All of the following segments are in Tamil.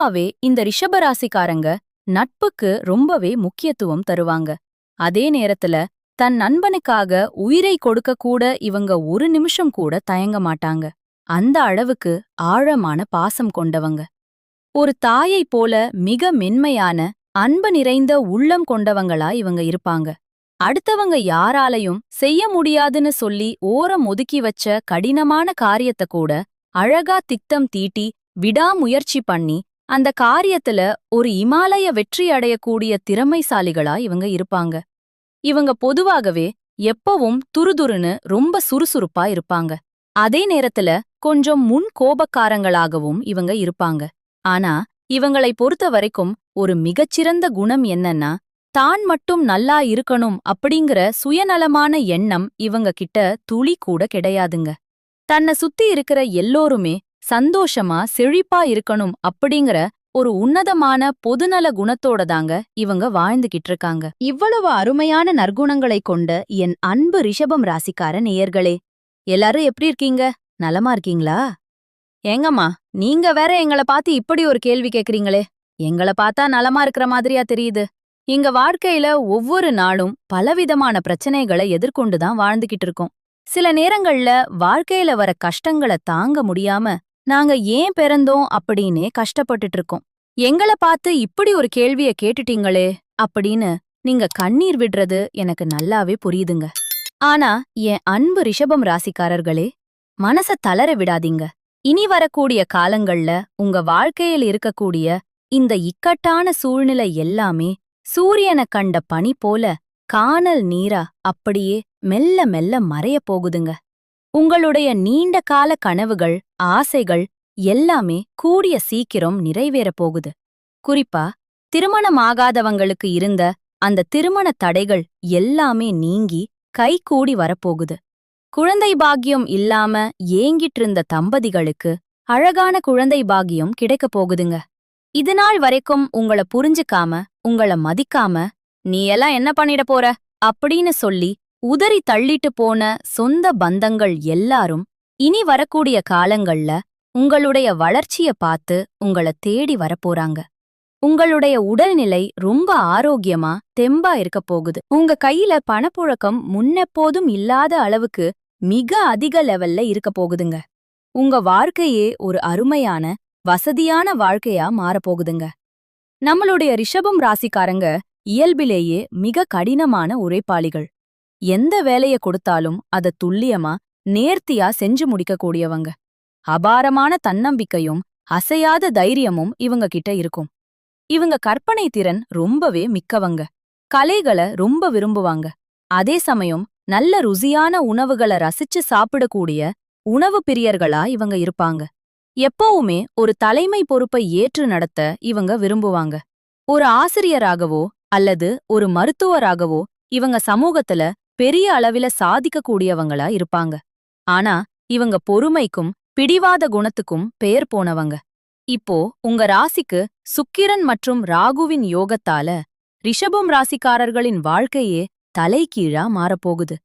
பொதுவாவே இந்த ரிஷபராசிக்காரங்க நட்புக்கு ரொம்பவே முக்கியத்துவம் தருவாங்க. அதே நேரத்துல தன் நண்பனுக்காக உயிரை கொடுக்க கூட இவங்க ஒரு நிமிஷம் கூட தயங்க மாட்டாங்க. அந்த அளவுக்கு ஆழமான பாசம் கொண்டவங்க. ஒரு தாயைப் போல மிக மென்மையான அன்பு நிறைந்த உள்ளம் கொண்டவங்களா இவங்க இருப்பாங்க. அடுத்தவங்க யாராலையும் செய்ய முடியாதுன்னு சொல்லி ஓரம் ஒதுக்கி வச்ச கடினமான காரியத்த கூட அழகா திட்டம் தீட்டி விடாமுயற்சி பண்ணி அந்த காரியத்துல ஒரு இமாலய வெற்றி அடையக்கூடிய திறமைசாலிகளா இவங்க இருப்பாங்க. இவங்க பொதுவாகவே எப்பவும் துருதுருன்னு ரொம்ப சுறுசுறுப்பா இருப்பாங்க. அதே நேரத்துல கொஞ்சம் முன் கோபக்காரங்களாகவும் இவங்க இருப்பாங்க. ஆனா இவங்களை பொறுத்த வரைக்கும் ஒரு மிகச்சிறந்த குணம் என்னன்னா தான் மட்டும் நல்லா இருக்கணும் அப்படிங்கிற சுயநலமான எண்ணம் இவங்க கிட்ட துளி கூட கிடையாதுங்க. தன்னை சுத்தி இருக்கிற எல்லோருமே சந்தோஷமா செழிப்பா இருக்கணும் அப்படிங்கிற ஒரு உன்னதமான பொதுநல குணத்தோட தாங்க இவங்க வாழ்ந்துகிட்டு இருக்காங்க. இவ்வளவு அருமையான நற்குணங்களை கொண்ட என் அன்பு ரிஷபம் ராசிக்கார நேயர்களே எல்லாரும் எப்படி இருக்கீங்க? நலமா இருக்கீங்களா? ஏங்கம்மா நீங்க வேற எங்கள பார்த்து இப்படி ஒரு கேள்வி கேக்குறீங்களே. எங்கள பார்த்தா நலமா இருக்கிற மாதிரியா தெரியுது. எங்க வாழ்க்கையில ஒவ்வொரு நாளும் பலவிதமான பிரச்சனைகளை எதிர்கொண்டு தான் வாழ்ந்துகிட்டு இருக்கோம். சில நேரங்கள்ல வாழ்க்கையில வர கஷ்டங்களை தாங்க முடியாம நாங்க ஏன் பிறந்தோம் அப்படின்னே கஷ்டப்பட்டுட்டு இருக்கோம் எங்கள பார்த்து இப்படி ஒரு கேள்விய கேட்டுட்டீங்களே அப்படின்னு நீங்க கண்ணீர் விடுறது எனக்கு நல்லாவே புரியுதுங்க. ஆனா என் அன்பு ரிஷபம் ராசிக்காரர்களே மனச தளர விடாதீங்க. இனி வரக்கூடிய காலங்கள்ல உங்க வாழ்க்கையில் இருக்கக்கூடிய இந்த இக்கட்டான சூழ்நிலை எல்லாமே சூரியனை கண்ட பனி போல கானல் நீரா அப்படியே மெல்ல மெல்ல மறையப் போகுதுங்க. உங்களுடைய நீண்ட கால கனவுகள் ஆசைகள் எல்லாமே கூடிய சீக்கிரம் நிறைவேறப் போகுது. குறிப்பா திருமணமாகாதவங்களுக்கு இருந்த அந்த திருமண தடைகள் எல்லாமே நீங்கி கைகூடி வரப்போகுது குழந்தை பாக்கியம் இல்லாம ஏங்கிட்டு இருந்த தம்பதிகளுக்கு அழகான குழந்தை பாக்கியம் கிடைக்கப் போகுதுங்க. இதுநாள் வரைக்கும் உங்கள புரிஞ்சுக்காம உங்கள மதிக்காம நீ எல்லாம் என்ன பண்ணிட போற? அப்படின்னு சொல்லி உதறி தள்ளிட்டு போன சொந்த பந்தங்கள் எல்லாரும் இனி வரக்கூடிய காலங்கள்ல உங்களுடைய வளர்ச்சிய பார்த்து உங்கள தேடி வரப்போறாங்க. உங்களுடைய உடல்நிலை ரொம்ப ஆரோக்கியமா தெம்பா இருக்க போகுது. உங்க கையில பணப்புழக்கம் முன்னெப்போதும் இல்லாத அளவுக்கு மிக அதிக லெவல்ல இருக்க போகுதுங்க. உங்க வாழ்க்கையே ஒரு அருமையான வசதியான வாழ்க்கையா மாறப்போகுதுங்க நம்மளுடைய ரிஷபம் ராசிக்காரங்க இயல்பிலேயே மிக கடினமான உழைப்பாளிகள். எந்த வேலைய கொடுத்தாலும் அத துல்லியமா நேர்த்தியா செஞ்சு முடிக்கக்கூடியவங்க. அபாரமான தன்னம்பிக்கையும் அசையாத தைரியமும் இவங்க கிட்ட இருக்கும். இவங்க கற்பனை திறன் ரொம்பவே மிக்கவங்க. கலைகளை ரொம்ப விரும்புவாங்க. அதே சமயம் நல்ல ருசியான உணவுகளை ரசிச்சு சாப்பிடக்கூடிய உணவு பிரியர்களா இவங்க இருப்பாங்க. எப்பவுமே ஒரு தலைமை பொறுப்பை ஏற்று நடத்த இவங்க விரும்புவாங்க. ஒரு ஆசிரியராகவோ அல்லது ஒரு மருத்துவராகவோ இவங்க சமூகத்துல பெரிய அளவில சாதிக்கக்கூடியவங்களா இருப்பாங்க. ஆனா இவங்க பொறுமைக்கும் பிடிவாத குணத்துக்கும் பெயர் போனவங்க. இப்போ உங்க ராசிக்கு சுக்கிரன் மற்றும் ராகுவின் யோகத்தால ரிஷபம் ராசிக்காரர்களின் வாழ்க்கையே தலைகீழா மாறப்போகுது.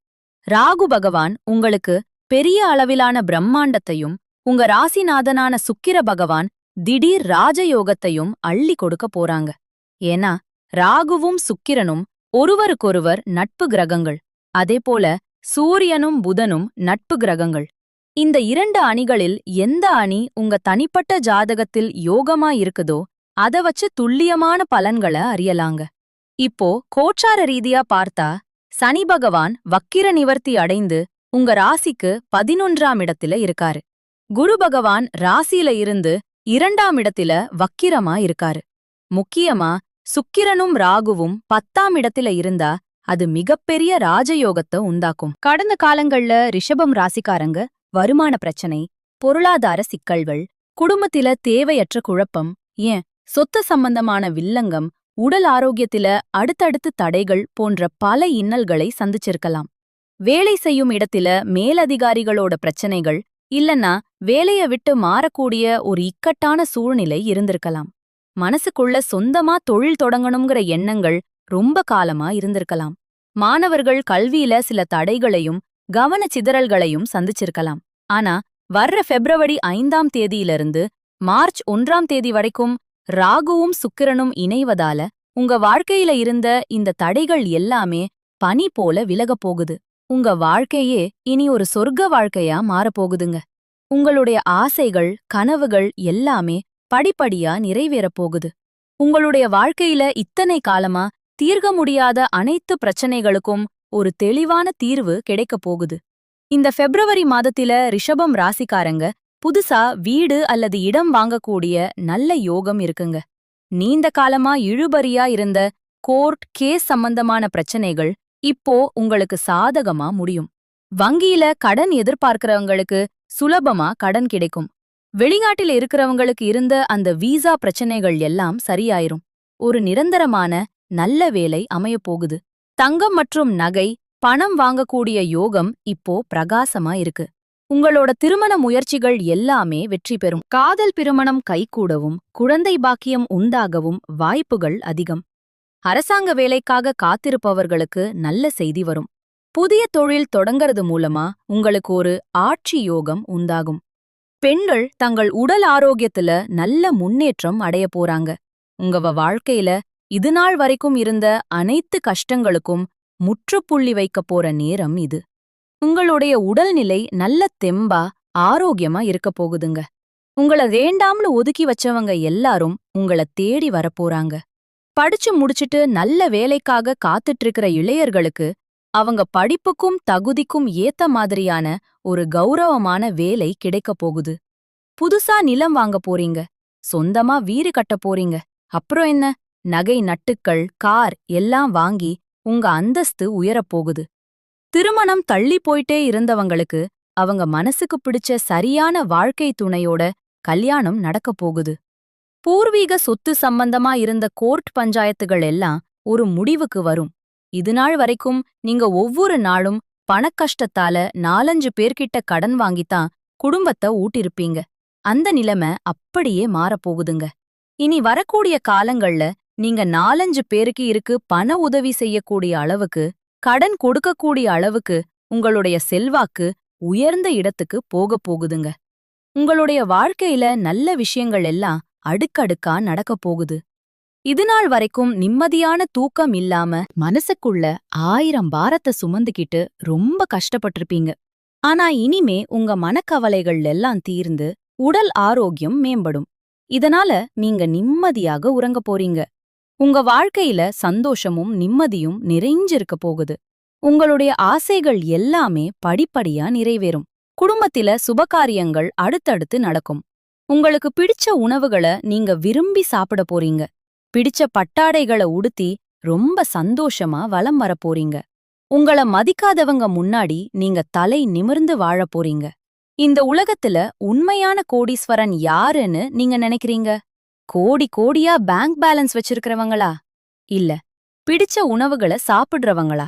ராகு பகவான் உங்களுக்கு பெரிய அளவிலான பிரம்மாண்டத்தையும் உங்க ராசிநாதனான சுக்கிர பகவான் திடீர் ராஜயோகத்தையும் அள்ளி கொடுக்க போறாங்க. ஏன்னா ராகுவும் சுக்கிரனும் ஒருவருக்கொருவர் நட்பு கிரகங்கள். அதேபோல சூரியனும் புதனும் நட்பு கிரகங்கள். இந்த இரண்டு அணிகளில் எந்த அணி உங்க தனிப்பட்ட ஜாதகத்தில் யோகமா இருக்குதோ அத வச்சு துல்லியமான பலன்களை அறியலாங்க. இப்போ கோச்சார ரீதியா பார்த்தா சனி பகவான் வக்கிர நிவர்த்தி அடைந்து உங்க ராசிக்கு பதினொன்றாம் இடத்துல இருக்காரு. குரு பகவான் ராசியில இருந்து இரண்டாம் இடத்துல வக்கிரமா இருக்காரு. முக்கியமா சுக்கிரனும் ராகுவும் பத்தாம் இடத்துல இருந்தா அது மிகப்பெரிய ராஜயோகத்தை உண்டாக்கும். கடந்த காலங்கள்ல ரிஷபம் ராசிக்காரங்க வருமான பிரச்சனை பொருளாதார சிக்கல்கள் குடும்பத்தில தேவையற்ற குழப்பம் ஏன்? சொத்து சம்பந்தமான வில்லங்கம் உடல் ஆரோக்கியத்தில அடுத்தடுத்து தடைகள் போன்ற பல இன்னல்களை சந்திச்சிருக்கலாம். வேலை செய்யும் இடத்தில மேலதிகாரிகளோட பிரச்சனைகள் இல்லனா வேலைய விட்டு மாறக்கூடிய ஒரு இக்கட்டான சூழ்நிலை இருந்திருக்கலாம். மனசுக்குள்ள சொந்தமா தொழில் தொடங்கணுங்கிற எண்ணங்கள் ரொம்ப காலமா இருந்திருக்கலாம். மாணவர்கள் கல்வியில சில தடைகளையும் கவன சிதறல்களையும் சந்திச்சிருக்கலாம். ஆனா வர்ற பிப்ரவரி ஐந்தாம் தேதியிலிருந்து மார்ச் ஒன்றாம் தேதி வரைக்கும் ராகுவும் சுக்கிரனும் இணைவதால உங்க வாழ்க்கையில இருந்த இந்த தடைகள் எல்லாமே பனி போல விலகப் போகுது. உங்க வாழ்க்கையே இனி ஒரு சொர்க்க வாழ்க்கையா மாறப்போகுதுங்க. உங்களுடைய ஆசைகள் கனவுகள் எல்லாமே படிப்படியா நிறைவேறப் போகுது. உங்களுடைய வாழ்க்கையில இத்தனை காலமா தீர்க்க முடியாத அனைத்து பிரச்சனைகளுக்கும் ஒரு தெளிவான தீர்வு கிடைக்கப் போகுது. இந்த பிப்ரவரி மாதத்தில ரிஷபம் ராசிக்காரங்க புதுசா வீடு அல்லது இடம் வாங்கக்கூடிய நல்ல யோகம் இருக்குங்க. நீண்ட காலமா இழுபறியா இருந்த கோர்ட் கேஸ் சம்பந்தமான பிரச்சனைகள் இப்போ உங்களுக்கு சாதகமா முடியும். வங்கியில கடன் எதிர்பார்க்கறவங்களுக்கு சுலபமா கடன் கிடைக்கும். வெளிநாட்டில் இருக்கிறவங்களுக்கு இருந்த அந்த வீசா பிரச்சனைகள் எல்லாம் சரியாயிரும். ஒரு நிரந்தரமான நல்ல வேலை அமையப் போகுது. தங்கம் மற்றும் நகை பணம் வாங்கக்கூடிய யோகம் இப்போ பிரகாசமா இருக்கு. உங்களோட திருமண முயற்சிகள் எல்லாமே வெற்றி பெறும். காதல் திருமணம் கைகூடவும் குழந்தை பாக்கியம் உண்டாகவும் வாய்ப்புகள் அதிகம். அரசாங்க வேலைக்காக காத்திருப்பவர்களுக்கு நல்ல செய்தி வரும். புதிய தொழில் தொடங்கறது மூலமா உங்களுக்கு ஒரு ஆட்சி யோகம் உண்டாகும். பெண்கள் தங்கள் உடல் ஆரோக்கியத்துல நல்ல முன்னேற்றம் அடைய போறாங்க. உங்கவ வாழ்க்கையில இதுநாள் வரைக்கும் இருந்த அனைத்து கஷ்டங்களுக்கும் முற்றுப்புள்ளி வைக்கப் போற நேரம் இது. உங்களுடைய உடல்நிலை நல்ல தெம்பா ஆரோக்கியமா இருக்க போகுதுங்க. உங்கள வேண்டாம்னு ஒதுக்கி வச்சவங்க எல்லாரும் உங்கள தேடி வரப்போறாங்க படிச்சு முடிச்சிட்டு நல்ல வேலைக்காக காத்துட்டு இருக்கிற இளையர்களுக்கு அவங்க படிப்புக்கும் தகுதிக்கும் ஏத்த மாதிரியான ஒரு கௌரவமான வேலை கிடைக்கப் போகுது. புதுசா நிலம் வாங்க போறீங்க. சொந்தமா வீடு கட்ட போறீங்க. அப்புறம் என்ன? நகை நட்டுக்கள் கார் எல்லாம் வாங்கி உங்க அந்தஸ்து உயரப் போகுது. திருமணம் தள்ளி போயிட்டே இருந்தவங்களுக்கு அவங்க மனசுக்கு பிடிச்ச சரியான வாழ்க்கை துணையோட கல்யாணம் நடக்கப் போகுது. பூர்வீக சொத்து சம்பந்தமா இருந்த கோர்ட் பஞ்சாயத்துகள் எல்லாம் ஒரு முடிவுக்கு வரும். இதுநாள் வரைக்கும் நீங்க ஒவ்வொரு நாளும் பணக்கஷ்டத்தால நாலஞ்சு பேர்கிட்ட கடன் வாங்கித்தான் குடும்பத்தை ஊட்டிருப்பீங்க. அந்த நிலைமை அப்படியே மாறப்போகுதுங்க இனி வரக்கூடிய காலங்கள்ல நீங்க நாலஞ்சு பேருக்கு இருக்கு பண உதவி செய்யக்கூடிய அளவுக்கு கடன் கொடுக்கக்கூடிய அளவுக்கு உங்களுடைய செல்வாக்கு உயர்ந்த இடத்துக்கு போகப் போகுதுங்க. உங்களுடைய வாழ்க்கையில நல்ல விஷயங்கள் எல்லாம் அடுக்கடுக்கா நடக்கப் போகுது. இதுநாள் வரைக்கும் நிம்மதியான தூக்கம் இல்லாம மனசுக்குள்ள ஆயிரம் பாரத்தை சுமந்துக்கிட்டு ரொம்ப கஷ்டப்பட்டிருப்பீங்க. ஆனா இனிமே உங்க மனக்கவலைகள் எல்லாம் தீர்ந்து உடல் ஆரோக்கியம் மேம்படும். இதனால நீங்க நிம்மதியாக உறங்கப் போறீங்க. உங்க வாழ்க்கையில சந்தோஷமும் நிம்மதியும் நிறைஞ்சிருக்க போகுது. உங்களுடைய ஆசைகள் எல்லாமே படிப்படியா நிறைவேறும். குடும்பத்தில சுபகாரியங்கள் அடுத்தடுத்து நடக்கும். உங்களுக்கு பிடிச்ச உணவுகளை நீங்க விரும்பி சாப்பிட போறீங்க. பிடிச்ச பட்டாடைகளை உடுத்தி ரொம்ப சந்தோஷமா வலம் வரப் போறீங்க. உங்கள மதிக்காதவங்க முன்னாடி நீங்க தலை நிமிர்ந்து வாழப் போறீங்க. இந்த உலகத்துல உண்மையான கோடீஸ்வரன் யாருன்னு நீங்க நினைக்கிறீங்க? கோடி கோடியா பேங்க் பேலன்ஸ் வச்சிருக்கிறவங்களா? இல்ல பிடிச்ச உணவுகளை சாப்பிடுறவங்களா?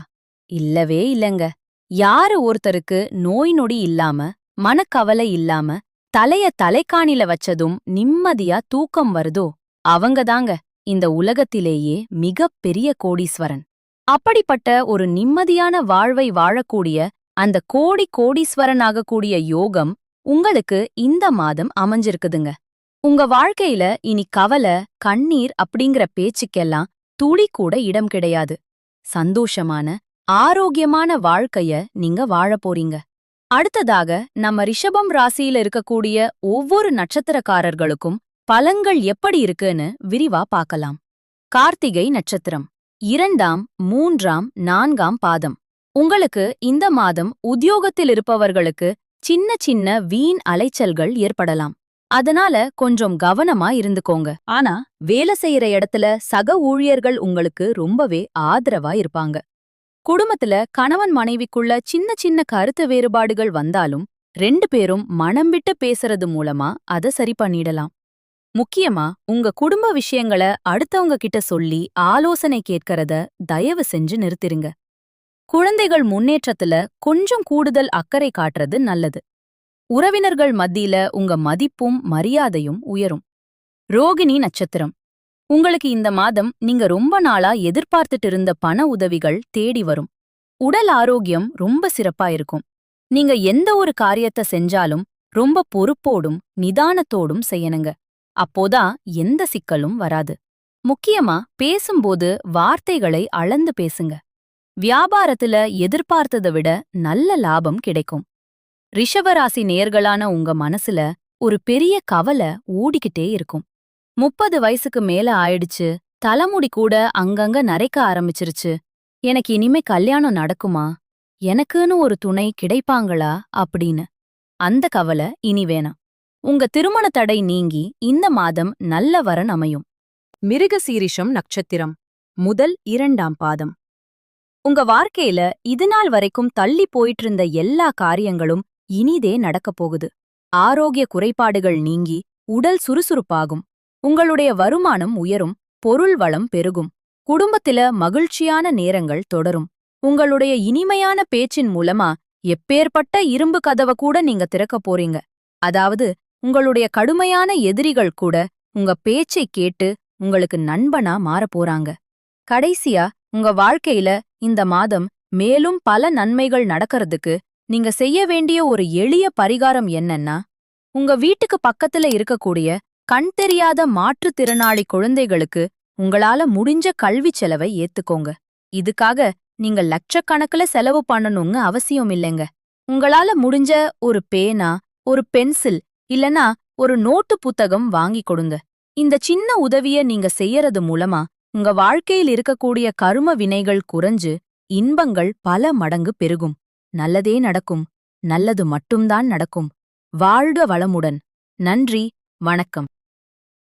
இல்லவே இல்லங்க. யாரு ஒருத்தருக்கு நோய் நொடி இல்லாம மனக்கவலை இல்லாம தலைய தலைக்காணில வச்சதும் நிம்மதியா தூக்கம் வருதோ? அவங்கதாங்க இந்த உலகத்திலேயே மிகப் பெரிய கோடீஸ்வரன். அப்படிப்பட்ட ஒரு நிம்மதியான வாழ்வை வாழக்கூடிய அந்த கோடி கோடீஸ்வரனாகக்கூடிய யோகம் உங்களுக்கு இந்த மாதம் அமைஞ்சிருக்குதுங்க. உங்க வாழ்க்கையில இனி கவலை கண்ணீர் அப்படிங்கிற பேச்சுக்கெல்லாம் துளி கூட இடம் கிடையாது. சந்தோஷமான ஆரோக்கியமான வாழ்க்கைய நீங்க வாழப் போறீங்க. அடுத்ததாக நம்ம ரிஷபம் ராசியில இருக்கக்கூடிய ஒவ்வொரு நட்சத்திரக்காரர்களுக்கும் பலங்கள் எப்படி இருக்குன்னு விரிவா பார்க்கலாம். கார்த்திகை நட்சத்திரம் இரண்டாம் மூன்றாம் நான்காம் பாதம். உங்களுக்கு இந்த மாதம் உத்தியோகத்தில் இருப்பவர்களுக்கு சின்ன சின்ன வீண் அலைச்சல்கள் ஏற்படலாம். அதனால கொஞ்சம் கவனமா இருந்துக்கோங்க. ஆனா வேலை செய்யற இடத்துல சக ஊழியர்கள் உங்களுக்கு ரொம்பவே ஆதரவா இருப்பாங்க. குடும்பத்துல கணவன் மனைவிக்குள்ள சின்ன சின்ன கருத்து வேறுபாடுகள் வந்தாலும் ரெண்டு பேரும் மனம் விட்டு பேசுறது மூலமா அத சரி பண்ணிடலாம். முக்கியமா உங்க குடும்ப விஷயங்கள அடுத்தவங்க கிட்ட சொல்லி ஆலோசனை கேட்கறத தயவு செஞ்சு நிறுத்திருங்க. குழந்தைகள் முன்னேற்றத்துல கொஞ்சம் கூடுதல் அக்கறை காட்டுறது நல்லது. உறவினர்கள் மத்தியில உங்க மதிப்பும் மரியாதையும் உயரும். ரோகிணி நட்சத்திரம். உங்களுக்கு இந்த மாதம் நீங்க ரொம்ப நாளா எதிர்பார்த்துட்டு இருந்த பண உதவிகள் தேடி வரும். உடல் ஆரோக்கியம் ரொம்ப சிறப்பா இருக்கும். நீங்க எந்த ஒரு காரியத்தை செஞ்சாலும் ரொம்ப பொறுப்போடும் நிதானத்தோடும் செய்யணுங்க. அப்போதான் எந்த சிக்கலும் வராது. முக்கியமா பேசும்போது வார்த்தைகளை அளந்து பேசுங்க. வியாபாரத்துல எதிர்பார்த்ததை விட நல்ல லாபம் கிடைக்கும். ரிஷவராசி நேர்களான உங்க மனசுல ஒரு பெரிய கவலை ஓடிக்கிட்டே இருக்கும். முப்பது வயசுக்கு மேல ஆயிடுச்சு தலைமுடி கூட அங்கங்க நரைக்க ஆரம்பிச்சிருச்சு. எனக்கு இனிமே கல்யாணம் நடக்குமா? எனக்குன்னு ஒரு துணை கிடைப்பாங்களா? அப்படின்னு. அந்த கவலை இனி வேணாம். உங்க திருமண தடை நீங்கி இந்த மாதம் நல்ல வரன் அமையும். மிருகசீரிஷம் நட்சத்திரம் முதல் இரண்டாம் பாதம். உங்க வாழ்க்கையில இதுநாள் வரைக்கும் தள்ளி போயிட்டு இருந்த எல்லா காரியங்களும் இனிதே நடக்கப் போகுது. ஆரோக்கிய குறைபாடுகள் நீங்கி உடல் சுறுசுறுப்பாகும். உங்களுடைய வருமானம் உயரும் பொருள் வளம் பெருகும். குடும்பத்தில மகிழ்ச்சியான நேரங்கள் தொடரும். உங்களுடைய இனிமையான பேச்சின் மூலமா எப்பேற்பட்ட இரும்பு கதவ கூட நீங்க திறக்கப் போறீங்க. அதாவது உங்களுடைய கடுமையான எதிரிகள் கூட உங்க பேச்சை கேட்டு உங்களுக்கு நண்பனா மாறப் போறாங்க. கடைசியா உங்க வாழ்க்கையில இந்த மாதம் மேலும் பல நன்மைகள் நடக்கறதுக்கு நீங்க செய்ய வேண்டிய ஒரு எளிய பரிகாரம் என்னன்னா உங்க வீட்டுக்கு பக்கத்துல இருக்கக்கூடிய கண் தெரியாத மாற்றுத்திறனாளி குழந்தைகளுக்கு உங்களால முடிஞ்ச கல்விச் செலவை ஏத்துக்கோங்க. இதுக்காக நீங்க லட்சக்கணக்குல செலவு பண்ணணும்னு அவசியம் இல்லைங்க. உங்களால முடிஞ்ச ஒரு பேனா ஒரு பென்சில் இல்லனா ஒரு நோட்டு புத்தகம் வாங்கி கொடுங்க. இந்த சின்ன உதவிய நீங்க செய்யறது மூலமா உங்க வாழ்க்கையில் இருக்கக்கூடிய கரும வினைகள் குறைஞ்சு இன்பங்கள் பல மடங்கு பெருகும். நல்லதே நடக்கும் நல்லது மட்டும்தான் நடக்கும். வாழ்க வளமுடன். நன்றி வணக்கம்.